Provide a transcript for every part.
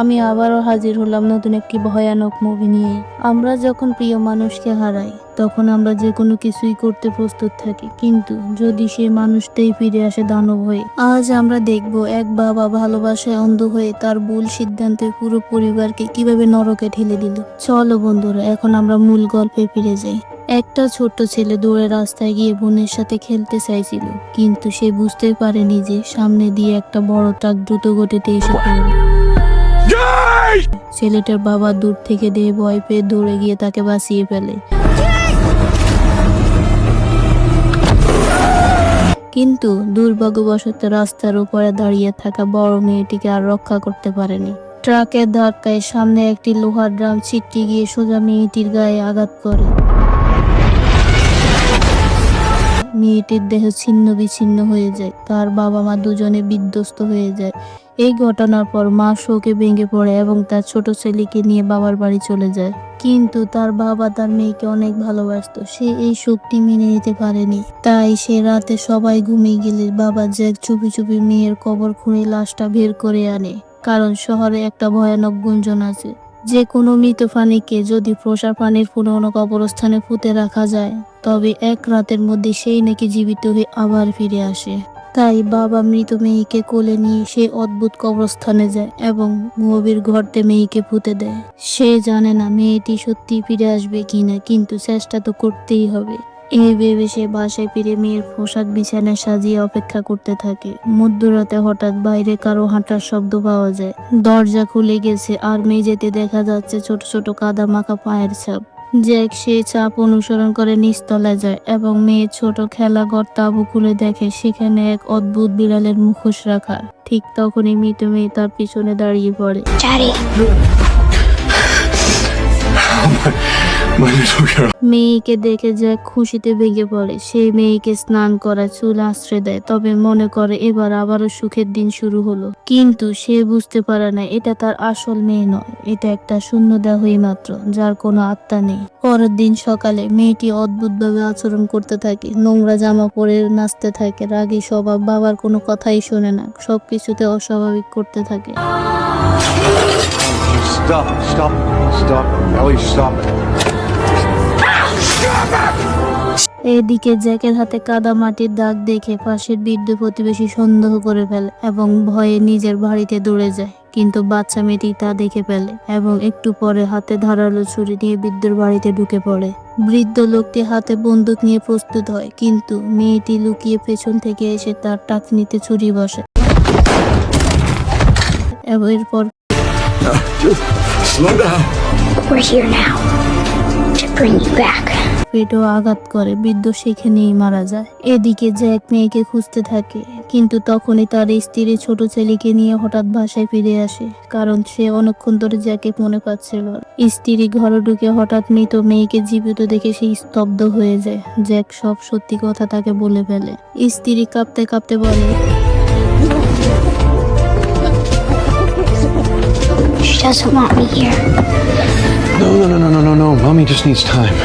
আমি আবারও হাজির হলাম নতুন একটি ভয়ানক মুভি নিয়ে। আমরা যখন প্রিয় মানুষকে হারাই, তখন আমরা যে কোনো কিছুই করতে প্রস্তুত থাকি। কিন্তু যদি সে মানুষটাই ফিরে আসে দানব হয়ে, আজ আমরা দেখব এক বাবা ভালোবাসায় অন্ধ হয়ে তার ভুল সিদ্ধান্তে পুরো পরিবারকে কীভাবে নরকে ঠেলে দিল। চলো বন্ধুরা, এখন আমরা মূল গল্পে ফিরে যাই। একটা ছোট্ট ছেলে দৌড়ে রাস্তায় গিয়ে বোনের সাথে খেলতে চাইছিল, কিন্তু সে বুঝতেই পারেনি যে সামনে দিয়ে একটা বড় ট্রাক দ্রুত গতিতে এসে পড়বে। ছেলেটার বাবা দূর থেকে দিয়ে ভয় পেয়ে দৌড়ে গিয়ে তাকে বাঁচিয়ে ফেলে। কিন্তু দুর্ভাগ্যবশত রাস্তার উপরে দাঁড়িয়ে থাকা বড় মেয়েটিকে আর রক্ষা করতে পারেনি। ট্রাকের ধাক্কায় সামনে একটি লোহার ড্রাম ছিটকে গিয়ে সোজা মেয়েটির গায়ে আঘাত করে। মেয়েটির দেহ ছিন্ন বিচ্ছিন্ন হয়ে যায়। তার বাবা মা দুজনে বিধ্বস্ত হয়ে যায়। এই ঘটনার পর মা শোকে ভেঙে পড়ে এবং তার ছোট ছেলেকে নিয়ে বাবার বাড়ি চলে যায়। কিন্তু তার বাবা তার মেয়েকে অনেক ভালোবাসতো। সে এই শোকটি মেনে নিতে পারেনি। তাই সে রাতে সবাই ঘুমিয়ে গেলে বাবা জ্যাক চুপি চুপি মেয়ের কবর খুঁড়ে লাশটা বের করে আনে। কারণ শহরে একটা ভয়ানক গুঞ্জন আছে। যে কোনো মৃত প্রাণীকে যদি প্রসার পানির পুরনো কবরস্থানে পুঁতে রাখা যায়, তবে এক রাতের মধ্যে সেই নাকি জীবিত হয়ে আবার ফিরে আসে। তাই বাবা মৃত মেয়েকে কোলে নিয়ে সে অদ্ভুত কবরস্থানে যায় এবং গভীর ঘরতে মেয়েকে পুঁতে দেয়। সে জানে না মেয়েটি সত্যি ফিরে আসবে কিনা, কিন্তু চেষ্টা তো করতেই হবে। এই ভেবে সে বাসায় ফিরে মেয়ের পোশাক বিছানায় সাজিয়ে অপেক্ষা করতে থাকে। মধ্যরাতে হঠাৎ বাইরে কারও হাঁটার শব্দ পাওয়া যায়। দরজা খুলে গেছে আর মেঝেতে দেখা যাচ্ছে ছোট ছোট কাদা মাখা পায়ের ছাপ। জ্যাক সে চাপ অনুসরণ করে নিচতলায় যায় এবং মেয়ের ছোট খেলা খেলাঘর তাবু খুলে দেখে সেখানে এক অদ্ভুত বিড়ালের মুখোশ রাখা। ঠিক তখনই মৃত মেয়ে তার পিছনে দাঁড়িয়ে পড়ে। মেয়েকে দেখে জ্যাক খুশিতে ভেঙে পড়ে সেই মেয়েকে স্নান করায় চুল আশ্রয় দেয় তবে মনে করে এবার আবারও সুখের দিন শুরু হলো কিন্তু সে বুঝতে পারে না এটা তার আসল মেয়ে নয় এটা একটা শূন্য দেহই মাত্র যার কোনো আত্মা নেই পরের দিন সকালে মেয়েটি অদ্ভুতভাবে আচরণ করতে থাকে নোংরা জামা পরে নাচতে থাকে রাগী স্বভাব বাবার কোনো কথাই শোনে না সবকিছুতে অস্বাভাবিক করতে থাকে Stop, stop, stop. Ellie, stop. এদিকে জ্যাকের হাতে কাদা মাটির দাগ দেখে পাশের বৃদ্ধ প্রতিবেশী সন্দেহ করে ফেলে এবং ভয়ে নিজের বাড়িতে দৌড়ে যায়। কিন্তু বাচ্চা মেয়েটি তা দেখে ফেলে এবং একটু পরে হাতে ধারালো ছুরি নিয়ে বৃদ্ধর বাড়িতে ঢুকে পড়ে। বৃদ্ধ লোকটি হাতে বন্দুক নিয়ে প্রস্তুত হয়, কিন্তু মেয়েটি লুকিয়ে পেছন থেকে এসে তার টাকনিতে ছুরি বসে। এবং এরপর we're here now. To bring you back. পেটেও আঘাত করে বৃদ্ধ সেখানেই মারা যায় এদিকে জ্যাক মেয়েকে খুঁজতে থাকে কিন্তু তখনই তার স্ত্রী ছোট ছেলেকে নিয়ে হঠাৎ বাসায় ফিরে আসে কারণ সে অনেকক্ষণ ধরে জ্যাকে মনে পাচ্ছিল। স্ত্রী ঘরে ঢুকে হঠাৎ মৃত মেয়েকে জীবিত দেখে সে স্তব্ধ হয়ে যায় জ্যাক সব সত্যি কথা তাকে বলে ফেলে স্ত্রী কাঁপতে কাঁপতে বলে She doesn't want me here. No, no, no, no, no, no, no. Mommy just needs time.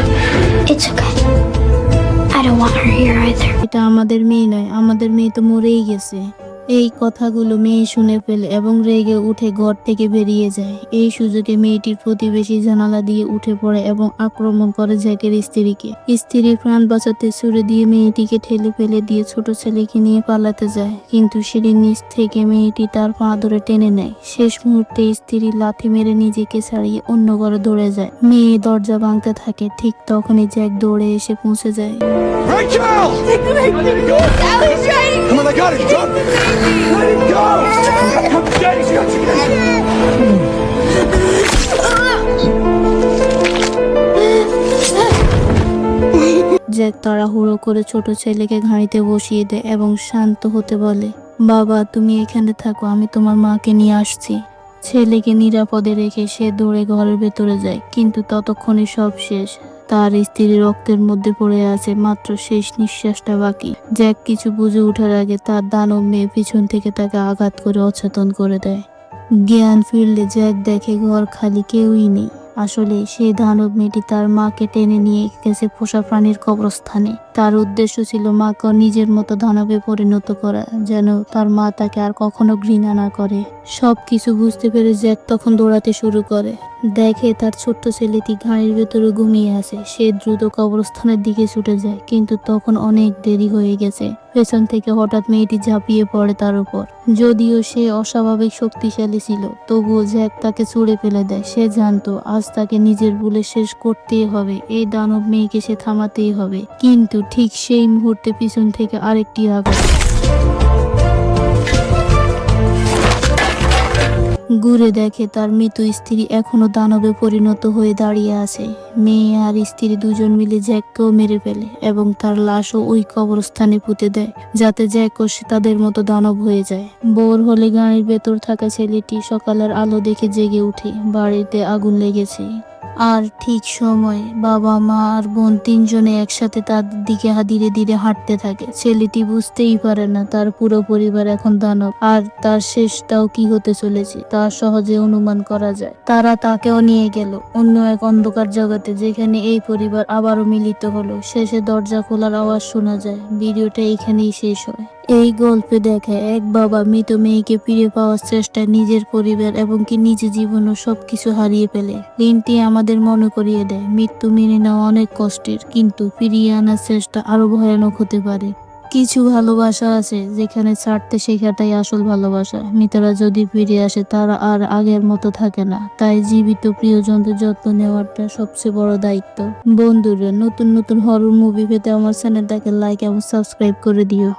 It's okay. I don't want her here either. এটা আমাদের মেয়ে নয় আমাদের মেয়ে তো মরেই গেছে এই কথাগুলো মেয়ে শুনে ফেলে এবং রেগে উঠে ঘর থেকে বেরিয়ে যায়। এই সুযোগে মেয়েটির প্রতিবেশী জানালা দিয়ে উঠে পড়ে এবং আক্রমণ করে জ্যাকের স্ত্রীকে। স্ত্রীর প্রাণ বাঁচাতে ছুড়ে দিয়ে মেয়েটিকে ঠেলে ফেলে দিয়ে ছোট ছেলেকে নিয়ে পালাতে যায়। কিন্তু সিঁড়ির নিচ থেকে মেয়েটি তার পা ধরে টেনে নেয়। শেষ মুহূর্তে স্ত্রী লাথি মেরে নিজেকে ছাড়িয়ে অন্য ঘরে দৌড়ে যায়। মেয়ে দরজা ভাঙতে থাকে ঠিক তখনই জ্যাক দৌড়ে এসে পৌঁছে যায়। Rachel! Let it go! Come on, I got it. Come. Let it go! Daddy's got you. Jack তাড়াহুড়ো করে ছোট ছেলেকে ঘাড়িতে বসিয়ে দেয় এবং শান্ত হতে বলে বাবা তুমি এখানে থাকো আমি তোমার মাকে নিয়ে আসছি ছেলেকে নিরাপদে রেখে সে দৌড়ে ঘরের ভেতরে যায় কিন্তু ততক্ষণে সব শেষ তার স্ত্রী রক্তের মধ্যে পড়ে আছে, মাত্র শেষ নিঃশ্বাসটা বাকি। জ্যাক কিছু বুঝে ওঠার আগে তার দানব মেয়ে পিছন থেকে তাকে আঘাত করে অচেতন করে দেয়। জ্ঞান ফিরলে জ্যাক দেখে ঘর খালি কেউই নেই। আসলে সেই দানব মেয়েটি তার মাকে টেনে নিয়ে গেছে পোষা প্রাণীর কবরস্থানে। তার উদ্দেশ্য ছিল মাকে নিজের মতো দানবে পরিণত করা, যেন তার মা তাকে আর কখনো ঘৃণা না করে। সব কিছু বুঝতে পেরে জ্যাক তখন দৌড়াতে শুরু করে। দেখে তার ছোট্ট ছেলেটি গাড়ির ভেতরে ঘুমিয়ে আছে। সে দ্রুত কবরস্থানের দিকে ছুটে যায়, কিন্তু তখন অনেক দেরি হয়ে গেছে। পেছন থেকে হঠাৎ মেয়েটি ঝাঁপিয়ে পড়ে তার উপর। যদিও সে অস্বাভাবিক শক্তিশালী ছিল, তবুও জ্যাক তাকে ছুঁড়ে ফেলে দেয়। সে জানতো, আজ তাকে নিজের ভুলে শেষ করতেই হবে, এই দানব মেয়েকে সে থামাতেই হবে। কিন্তু ঠিক সেই মুহূর্তে পিছন থেকে আরেকটি আঘাত। ঘুরে দেখে তার মৃত স্ত্রী এখনও দানবে পরিণত হয়ে দাঁড়িয়ে আছে। মেয়ে আর স্ত্রী দুজন মিলে জ্যাককেও মেরে ফেলে এবং তার লাশও ওই কবরস্থানে পুঁতে দেয়, যাতে জ্যাকও তাদের মতো দানব হয়ে যায়। বোর হলে গাড়ির ভেতর থাকা ছেলেটি সকালের আলো দেখে জেগে উঠে, বাড়িতে আগুন লেগেছে। আর ঠিক সময় বাবা, মা আর বোন তিনজনে একসাথে তার দিকে ধীরে ধীরে হাঁটতে থাকে। ছেলেটি বুঝতেই পারে না তার পুরো পরিবার এখন দানব। আর তার শেষটাও কি হতে চলেছে তা সহজে অনুমান করা যায়। তারা তাকেও নিয়ে গেল অন্য এক অন্ধকার জগতে যেখানে এই পরিবার আবারও মিলিত হলো। শেষে দরজা খোলার আওয়াজ শোনা যায়। ভিডিওটা এখানেই শেষ হয়। এই গল্পে দেখায় এক বাবা মৃত মেয়েকে ফিরে পাওয়ার চেষ্টায় নিজের পরিবার এবং কি নিজের জীবনও সবকিছু হারিয়ে ফেলে। দিনটি আমাদের মনে করিয়ে দেয়, মৃত্যু মেনে নেওয়া অনেক কষ্টের, কিন্তু ফিরিয়ে আনার চেষ্টা আরও ভয়ানক হতে পারে। কিছু ভালোবাসা আছে যেখানে ছাড়তে শেখাটাই আসল ভালোবাসা। মৃতরা যদি ফিরে আসে, তারা আর আগের মতো থাকে না। তাই জীবিত প্রিয়জনদের যত্ন নেওয়াটা সবচেয়ে বড় দায়িত্ব। বন্ধুরা, নতুন নতুন হরর মুভি পেতে আমার চ্যানেলটাকে লাইক এবং সাবস্ক্রাইব করে দিও।